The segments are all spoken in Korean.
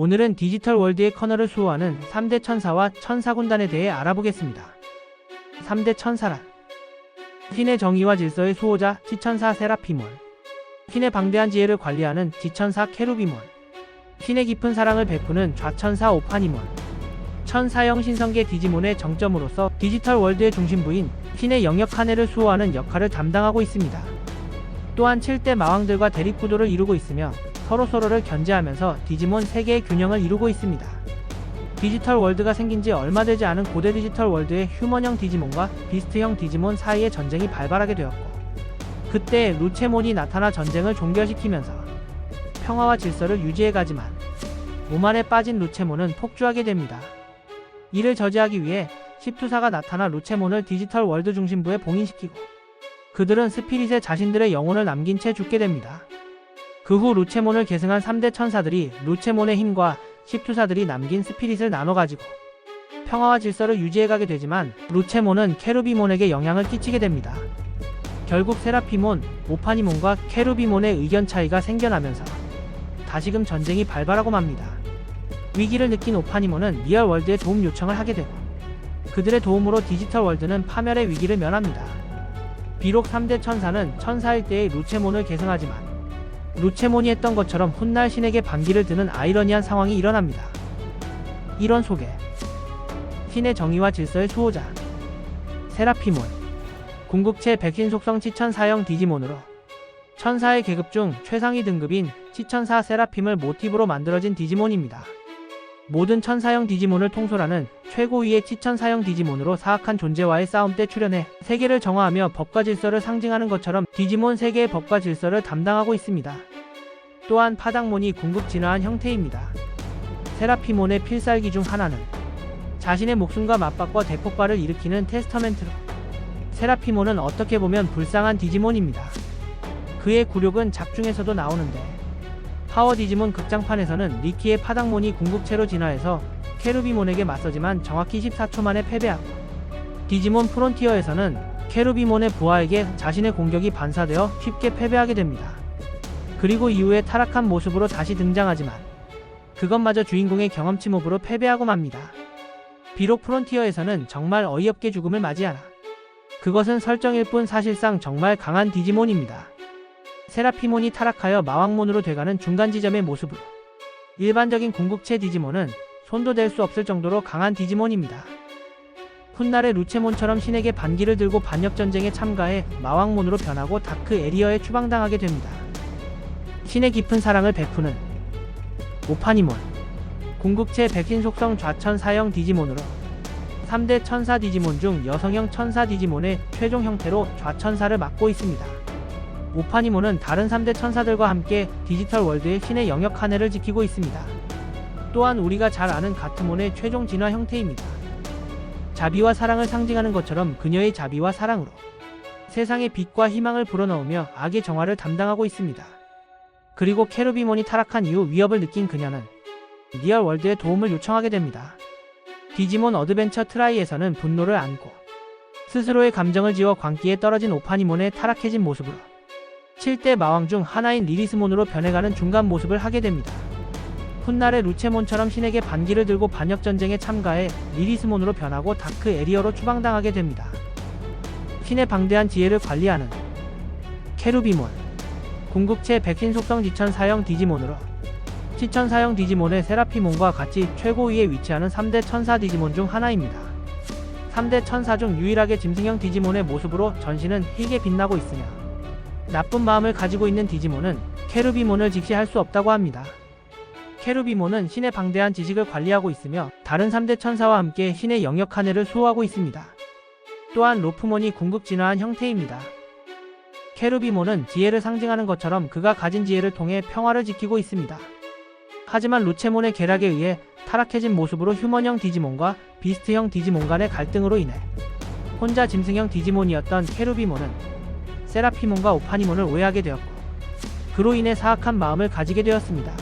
오늘은 디지털 월드의 커널을 수호하는 3대 천사와 천사군단에 대해 알아보겠습니다. 3대 천사란 신의 정의와 질서의 수호자 지천사 세라피몬 신의 방대한 지혜를 관리하는 지천사 케루비몬 신의 깊은 사랑을 베푸는 좌천사 오파니몬 천사형 신성계 디지몬의 정점으로서 디지털 월드의 중심부인 신의 영역 하나를 수호하는 역할을 담당하고 있습니다. 또한 7대 마왕들과 대립구도를 이루고 있으며 서로서로를 견제하면서 디지몬 세계의 균형을 이루고 있습니다. 디지털 월드가 생긴 지 얼마 되지 않은 고대 디지털 월드의 휴먼형 디지몬과 비스트형 디지몬 사이의 전쟁이 발발하게 되었고 그때 루체몬이 나타나 전쟁을 종결시키면서 평화와 질서를 유지해가지만 오만에 빠진 루체몬은 폭주하게 됩니다. 이를 저지하기 위해 십투사가 나타나 루체몬을 디지털 월드 중심부에 봉인시키고 그들은 스피릿에 자신들의 영혼을 남긴 채 죽게 됩니다. 그 후 루체몬을 계승한 3대 천사들이 루체몬의 힘과 십투사들이 남긴 스피릿을 나눠가지고 평화와 질서를 유지해가게 되지만 루체몬은 케루비몬에게 영향을 끼치게 됩니다. 결국 세라피몬, 오파니몬과 케루비몬의 의견 차이가 생겨나면서 다시금 전쟁이 발발하고 맙니다. 위기를 느낀 오파니몬은 리얼 월드에 도움 요청을 하게 되고 그들의 도움으로 디지털 월드는 파멸의 위기를 면합니다. 비록 3대 천사는 천사일 때의 루체몬을 계승하지만 루체몬이 했던 것처럼 훗날 신에게 반기를 드는 아이러니한 상황이 일어납니다. 이런 소개 신의 정의와 질서의 수호자 세라피몬 궁극체 백신 속성 치천 사형 디지몬으로 천사의 계급 중 최상위 등급인 치천사 세라핌을 모티브로 만들어진 디지몬입니다. 모든 천사형 디지몬을 통솔하는 최고위의 치천사형 디지몬으로 사악한 존재와의 싸움 때 출연해 세계를 정화하며 법과 질서를 상징하는 것처럼 디지몬 세계의 법과 질서를 담당하고 있습니다. 또한 파닥몬이 궁극 진화한 형태입니다. 세라피몬의 필살기 중 하나는 자신의 목숨과 맞바꿔 대폭발을 일으키는 테스터멘트로 세라피몬은 어떻게 보면 불쌍한 디지몬입니다. 그의 굴욕은 작중에서도 나오는데 파워 디지몬 극장판에서는 리키의 파닥몬이 궁극체로 진화해서 케루비몬에게 맞서지만 정확히 14초 만에 패배하고 디지몬 프론티어에서는 케루비몬의 부하에게 자신의 공격이 반사되어 쉽게 패배하게 됩니다. 그리고 이후에 타락한 모습으로 다시 등장하지만 그것마저 주인공의 경험치 몹으로 패배하고 맙니다. 비록 프론티어에서는 정말 어이없게 죽음을 맞이하나 그것은 설정일 뿐 사실상 정말 강한 디지몬입니다. 세라피몬이 타락하여 마왕몬으로 돼가는 중간 지점의 모습으로 일반적인 궁극체 디지몬은 손도 댈 수 없을 정도로 강한 디지몬입니다. 훗날의 루체몬처럼 신에게 반기를 들고 반역전쟁에 참가해 마왕몬으로 변하고 다크 에리어에 추방당하게 됩니다. 신의 깊은 사랑을 베푸는 오파니몬 궁극체 백신 속성 좌천 사형 디지몬으로 3대 천사 디지몬 중 여성형 천사 디지몬의 최종 형태로 좌천사를 맡고 있습니다. 오파니몬은 다른 3대 천사들과 함께 디지털 월드의 신의 영역 하나를 지키고 있습니다. 또한 우리가 잘 아는 가트몬의 최종 진화 형태입니다. 자비와 사랑을 상징하는 것처럼 그녀의 자비와 사랑으로 세상의 빛과 희망을 불어넣으며 악의 정화를 담당하고 있습니다. 그리고 케루비몬이 타락한 이후 위협을 느낀 그녀는 리얼 월드의 도움을 요청하게 됩니다. 디지몬 어드벤처 트라이에서는 분노를 안고 스스로의 감정을 지워 광기에 떨어진 오파니몬의 타락해진 모습으로 7대 마왕 중 하나인 리리스몬으로 변해가는 중간 모습을 하게 됩니다. 훗날의 루체몬처럼 신에게 반기를 들고 반역전쟁에 참가해 리리스몬으로 변하고 다크 에리어로 추방당하게 됩니다. 신의 방대한 지혜를 관리하는 케루비몬 궁극체 백신 속성 지천 사형 디지몬으로 지천 사형 디지몬의 세라피몬과 같이 최고위에 위치하는 3대 천사 디지몬 중 하나입니다. 3대 천사 중 유일하게 짐승형 디지몬의 모습으로 전신은 희게 빛나고 있으며 나쁜 마음을 가지고 있는 디지몬은 케루비몬을 직시할 수 없다고 합니다. 케루비몬은 신의 방대한 지식을 관리하고 있으며 다른 3대 천사와 함께 신의 영역 하나를 수호하고 있습니다. 또한 로프몬이 궁극 진화한 형태입니다. 케루비몬은 지혜를 상징하는 것처럼 그가 가진 지혜를 통해 평화를 지키고 있습니다. 하지만 루체몬의 계략에 의해 타락해진 모습으로 휴먼형 디지몬과 비스트형 디지몬 간의 갈등으로 인해 혼자 짐승형 디지몬이었던 케루비몬은 세라피몬과 오파니몬을 오해하게 되었고 그로 인해 사악한 마음을 가지게 되었습니다.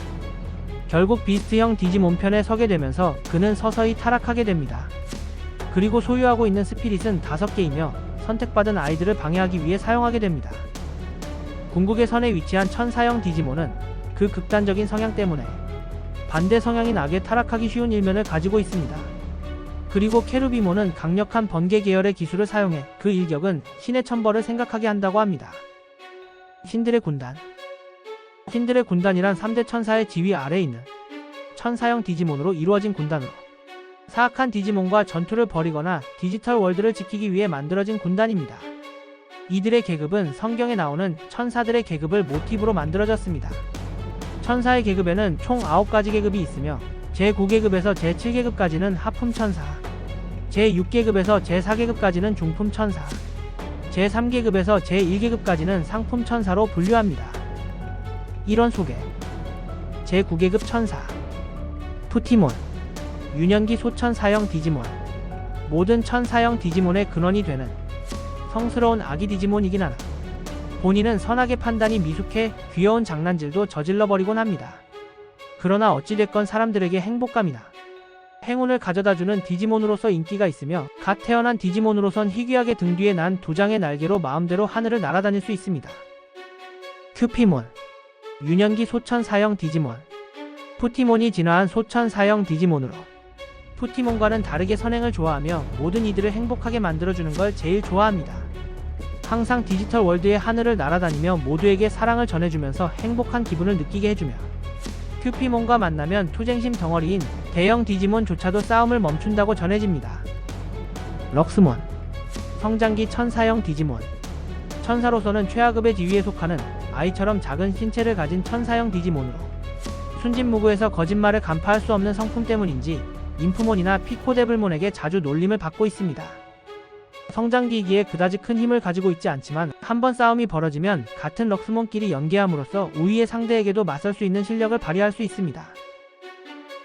결국 비스트형 디지몬 편에 서게 되면서 그는 서서히 타락하게 됩니다. 그리고 소유하고 있는 스피릿은 다섯 개이며 선택받은 아이들을 방해하기 위해 사용하게 됩니다. 궁극의 선에 위치한 천사형 디지몬은 그 극단적인 성향 때문에 반대 성향인 악에 타락하기 쉬운 일면을 가지고 있습니다. 그리고 케루비몬은 강력한 번개 계열의 기술을 사용해 그 일격은 신의 천벌을 생각하게 한다고 합니다. 신들의 군단 신들의 군단이란 3대 천사의 지휘 아래에 있는 천사형 디지몬으로 이루어진 군단으로 사악한 디지몬과 전투를 벌이거나 디지털 월드를 지키기 위해 만들어진 군단입니다. 이들의 계급은 성경에 나오는 천사들의 계급을 모티브로 만들어졌습니다. 천사의 계급에는 총 9가지 계급이 있으며 제9계급에서 제7계급까지는 하품 천사, 제6계급에서 제4계급까지는 중품 천사, 제3계급에서 제1계급까지는 상품 천사로 분류합니다. 이런 소개 제9계급 천사 푸티몬 유년기 소천사형 디지몬 모든 천사형 디지몬의 근원이 되는 성스러운 아기 디지몬이긴 하나 본인은 선악의 판단이 미숙해 귀여운 장난질도 저질러버리곤 합니다. 그러나 어찌됐건 사람들에게 행복감이나 행운을 가져다주는 디지몬으로서 인기가 있으며 갓 태어난 디지몬으로선 희귀하게 등 뒤에 난 두 장의 날개로 마음대로 하늘을 날아다닐 수 있습니다. 큐피몬 유년기 소천사형 디지몬 푸티몬이 진화한 소천사형 디지몬으로 푸티몬과는 다르게 선행을 좋아하며 모든 이들을 행복하게 만들어주는 걸 제일 좋아합니다. 항상 디지털 월드의 하늘을 날아다니며 모두에게 사랑을 전해주면서 행복한 기분을 느끼게 해주며 큐피몬과 만나면 투쟁심 덩어리인 대형 디지몬조차도 싸움을 멈춘다고 전해집니다. 럭스몬 성장기 천사형 디지몬 천사로서는 최하급의 지위에 속하는 아이처럼 작은 신체를 가진 천사형 디지몬으로 순진무구에서 거짓말을 간파할 수 없는 성품 때문인지 인프몬이나 피코데블몬에게 자주 놀림을 받고 있습니다. 성장기이기에 그다지 큰 힘을 가지고 있지 않지만 한번 싸움이 벌어지면 같은 럭스몬끼리 연계함으로써 우위의 상대에게도 맞설 수 있는 실력을 발휘할 수 있습니다.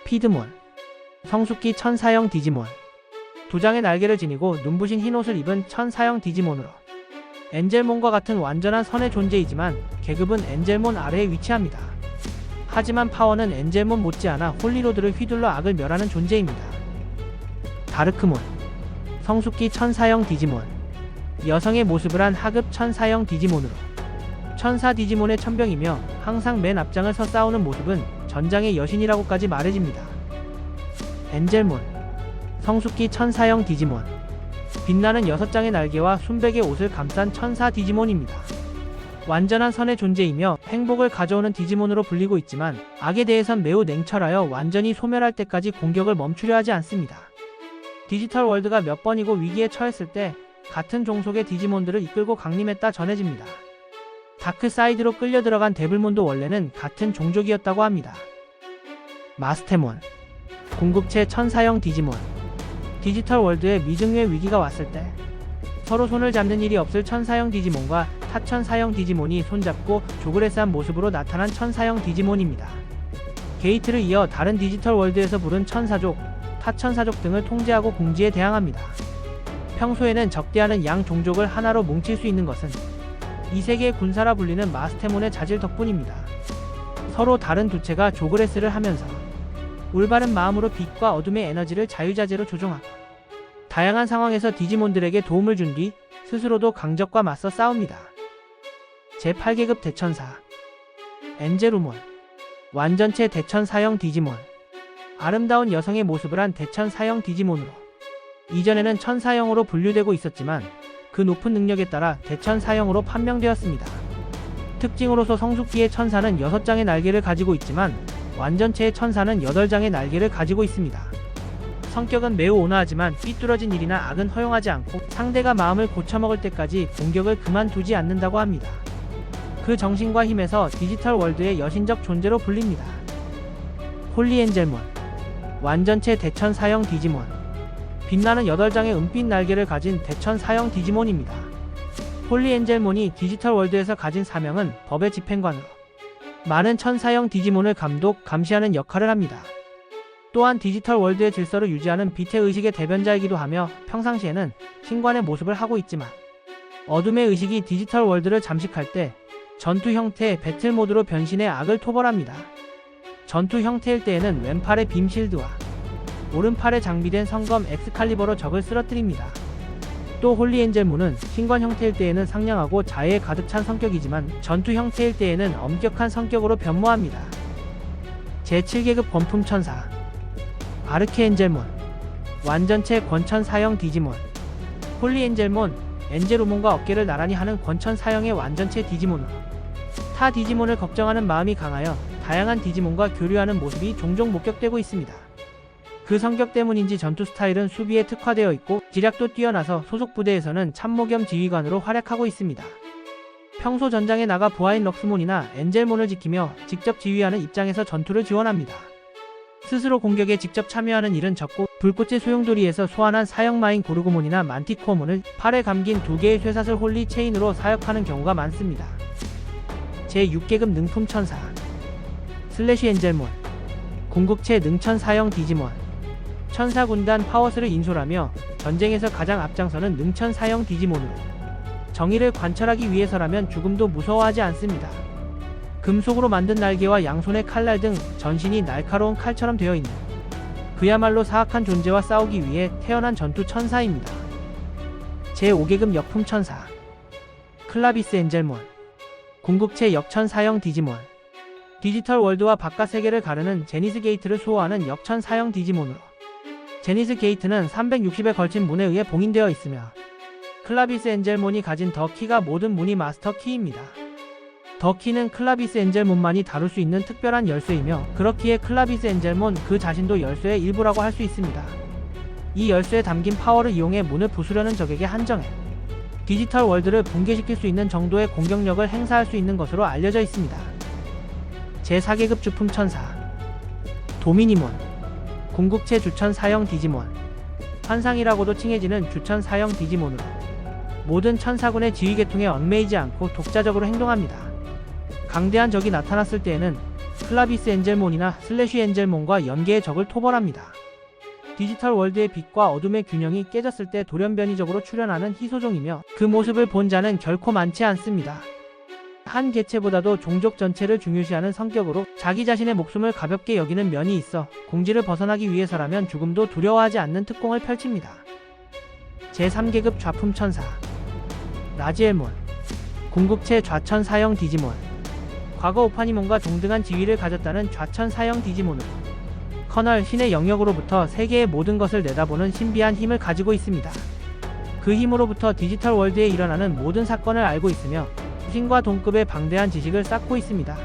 피드몬 성숙기 천사형 디지몬 두 장의 날개를 지니고 눈부신 흰 옷을 입은 천사형 디지몬으로 엔젤몬과 같은 완전한 선의 존재이지만 계급은 엔젤몬 아래에 위치합니다. 하지만 파워는 엔젤몬 못지않아 홀리로드를 휘둘러 악을 멸하는 존재입니다. 다르크몬 성숙기 천사형 디지몬 여성의 모습을 한 하급 천사형 디지몬으로 천사 디지몬의 천병이며 항상 맨 앞장을 서 싸우는 모습은 전장의 여신이라고까지 말해집니다. 엔젤몬 성숙기 천사형 디지몬 빛나는 여섯 장의 날개와 순백의 옷을 감싼 천사 디지몬입니다. 완전한 선의 존재이며 행복을 가져오는 디지몬으로 불리고 있지만 악에 대해선 매우 냉철하여 완전히 소멸할 때까지 공격을 멈추려 하지 않습니다. 디지털 월드가 몇 번이고 위기에 처했을 때 같은 종속의 디지몬들을 이끌고 강림했다 전해집니다. 다크 사이드로 끌려 들어간 데블몬도 원래는 같은 종족이었다고 합니다. 마스테몬 궁극체 천사형 디지몬 디지털 월드에 미증유의 위기가 왔을 때 서로 손을 잡는 일이 없을 천사형 디지몬과 타천사형 디지몬이 손잡고 조그레스한 모습으로 나타난 천사형 디지몬입니다. 게이트를 이어 다른 디지털 월드에서 부른 천사족, 타천사족 등을 통제하고 공지에 대항합니다. 평소에는 적대하는 양 종족을 하나로 뭉칠 수 있는 것은 이 세계의 군사라 불리는 마스테몬의 자질 덕분입니다. 서로 다른 두 채가 조그레스를 하면서 올바른 마음으로 빛과 어둠의 에너지를 자유자재로 조종하고 다양한 상황에서 디지몬들에게 도움을 준 뒤 스스로도 강적과 맞서 싸웁니다. 제8계급 대천사 엔제루몬 완전체 대천사형 디지몬 아름다운 여성의 모습을 한 대천 사형 디지몬으로 이전에는 천사형으로 분류되고 있었지만 그 높은 능력에 따라 대천 사형으로 판명되었습니다. 특징으로서 성숙기의 천사는 6장의 날개를 가지고 있지만 완전체의 천사는 8장의 날개를 가지고 있습니다. 성격은 매우 온화하지만 삐뚤어진 일이나 악은 허용하지 않고 상대가 마음을 고쳐먹을 때까지 공격을 그만두지 않는다고 합니다. 그 정신과 힘에서 디지털 월드의 여신적 존재로 불립니다. 홀리 엔젤몬 완전체 대천 사형 디지몬 빛나는 8장의 은빛 날개를 가진 대천 사형 디지몬입니다. 홀리엔젤몬이 디지털 월드에서 가진 사명은 법의 집행관으로 많은 천사형 디지몬을 감독, 감시하는 역할을 합니다. 또한 디지털 월드의 질서를 유지하는 빛의 의식의 대변자이기도 하며 평상시에는 신관의 모습을 하고 있지만 어둠의 의식이 디지털 월드를 잠식할 때 전투 형태 배틀 모드로 변신해 악을 토벌합니다. 전투 형태일 때에는 왼팔에 빔실드와 오른팔에 장비된 성검 엑스칼리버로 적을 쓰러뜨립니다. 또 홀리엔젤문은 신관 형태일 때에는 상냥하고 자애에 가득 찬 성격이지만 전투 형태일 때에는 엄격한 성격으로 변모합니다. 제7계급 권품 천사 아르케엔젤몬 완전체 권천 사형 디지몬 홀리엔젤몬 엔젤오몬과 어깨를 나란히 하는 권천 사형의 완전체 디지몬으로 타 디지몬을 걱정하는 마음이 강하여 다양한 디지몬과 교류하는 모습이 종종 목격되고 있습니다. 그 성격 때문인지 전투 스타일은 수비에 특화되어 있고 지략도 뛰어나서 소속 부대에서는 참모 겸 지휘관으로 활약하고 있습니다. 평소 전장에 나가 보아인 럭스몬이나 엔젤몬을 지키며 직접 지휘하는 입장에서 전투를 지원합니다. 스스로 공격에 직접 참여하는 일은 적고 불꽃의 소용돌이에서 소환한 사형마인 고르고몬이나 만티코어몬을 팔에 감긴 두 개의 쇠사슬 홀리 체인으로 사역하는 경우가 많습니다. 제6계급 능품 천사 슬래시 엔젤몬 궁극체 능천 사형 디지몬 천사 군단 파워스를 인솔하며 전쟁에서 가장 앞장서는 능천 사형 디지몬으로 정의를 관철하기 위해서라면 죽음도 무서워하지 않습니다. 금속으로 만든 날개와 양손의 칼날 등 전신이 날카로운 칼처럼 되어 있는 그야말로 사악한 존재와 싸우기 위해 태어난 전투 천사입니다. 제5계급 역품 천사 클라비스 엔젤몬 궁극체 역천 사형 디지몬 디지털 월드와 바깥 세계를 가르는 제니스 게이트를 수호하는 역천 사형 디지몬으로 제니스 게이트는 360에 걸친 문에 의해 봉인되어 있으며 클라비스 엔젤몬이 가진 더 키가 모든 문이 마스터 키입니다. 더 키는 클라비스 엔젤몬만이 다룰 수 있는 특별한 열쇠이며 그렇기에 클라비스 엔젤몬 그 자신도 열쇠의 일부라고 할 수 있습니다. 이 열쇠에 담긴 파워를 이용해 문을 부수려는 적에게 한정해 디지털 월드를 붕괴시킬 수 있는 정도의 공격력을 행사할 수 있는 것으로 알려져 있습니다. 제4계급 주품 천사 도미니몬 궁극체 주천 사형 디지몬 환상이라고도 칭해지는 주천 사형 디지몬으로 모든 천사군의 지휘 계통에 얽매이지 않고 독자적으로 행동합니다. 강대한 적이 나타났을 때에는 클라비스 엔젤몬이나 슬래시 엔젤몬과 연계의 적을 토벌합니다. 디지털 월드의 빛과 어둠의 균형이 깨졌을 때 돌연변이적으로 출현하는 희소종이며 그 모습을 본 자는 결코 많지 않습니다. 한 개체보다도 종족 전체를 중요시하는 성격으로 자기 자신의 목숨을 가볍게 여기는 면이 있어 공지를 벗어나기 위해서라면 죽음도 두려워하지 않는 특공을 펼칩니다. 제3계급 좌품 천사 라지엘몬 궁극체 좌천 사형 디지몬 과거 오파니몬과 동등한 지위를 가졌다는 좌천 사형 디지몬으로 커널 신의 영역으로부터 세계의 모든 것을 내다보는 신비한 힘을 가지고 있습니다. 그 힘으로부터 디지털 월드에 일어나는 모든 사건을 알고 있으며 신과 동급의 방대한 지식을 쌓고 있습니다.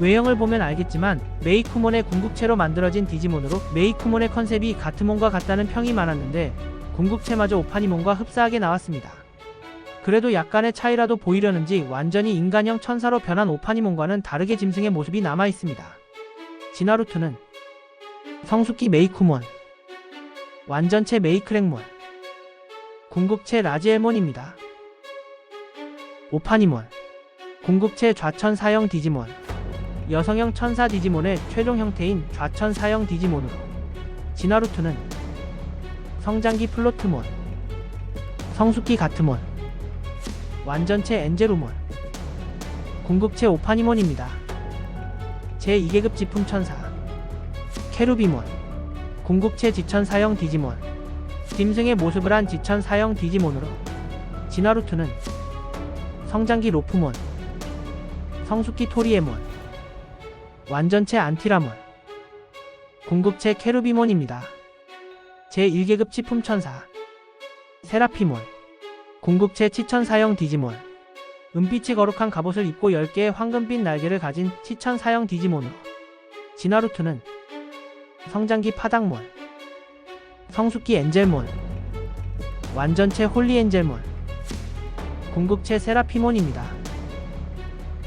외형을 보면 알겠지만 메이쿠몬의 궁극체로 만들어진 디지몬으로 메이쿠몬의 컨셉이 가트몬과 같다는 평이 많았는데 궁극체마저 오파니몬과 흡사하게 나왔습니다. 그래도 약간의 차이라도 보이려는지 완전히 인간형 천사로 변한 오파니몬과는 다르게 짐승의 모습이 남아 있습니다. 진화루트는 성숙기 메이쿠몬, 완전체 메이크랭몬, 궁극체 라지엘몬입니다. 오파니몬, 궁극체 좌천 사형 디지몬, 여성형 천사 디지몬의 최종 형태인 좌천 사형 디지몬으로 진화루트는 성장기 플로트몬, 성숙기 가트몬, 완전체 엔제로몬, 궁극체 오파니몬입니다. 제2계급 지품 천사, 케루비몬, 궁극체 지천 사형 디지몬, 짐승의 모습을 한 지천 사형 디지몬으로 진화루트는 성장기 로프몬, 성숙기 토리에몬, 완전체 안티라몬, 궁극체 케루비몬입니다. 제1계급 치품 천사, 세라피몬, 궁극체 치천 사형 디지몬, 은빛이 거룩한 갑옷을 입고 10개의 황금빛 날개를 가진 치천 사형 디지몬으로 진화루트는 성장기 파닥몬, 성숙기 엔젤몬, 완전체 홀리 엔젤몬, 궁극체 세라피몬입니다.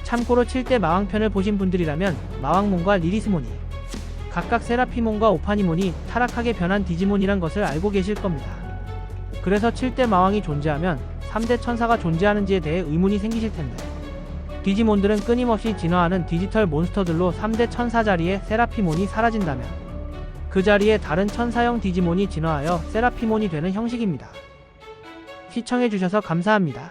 참고로 7대 마왕편을 보신 분들이라면 마왕몬과 리리스몬이 각각 세라피몬과 오파니몬이 타락하게 변한 디지몬이란 것을 알고 계실 겁니다. 그래서 7대 마왕이 존재하면 3대 천사가 존재하는지에 대해 의문이 생기실 텐데 디지몬들은 끊임없이 진화하는 디지털 몬스터들로 3대 천사 자리에 세라피몬이 사라진다면 그 자리에 다른 천사형 디지몬이 진화하여 세라피몬이 되는 형식입니다. 시청해주셔서 감사합니다.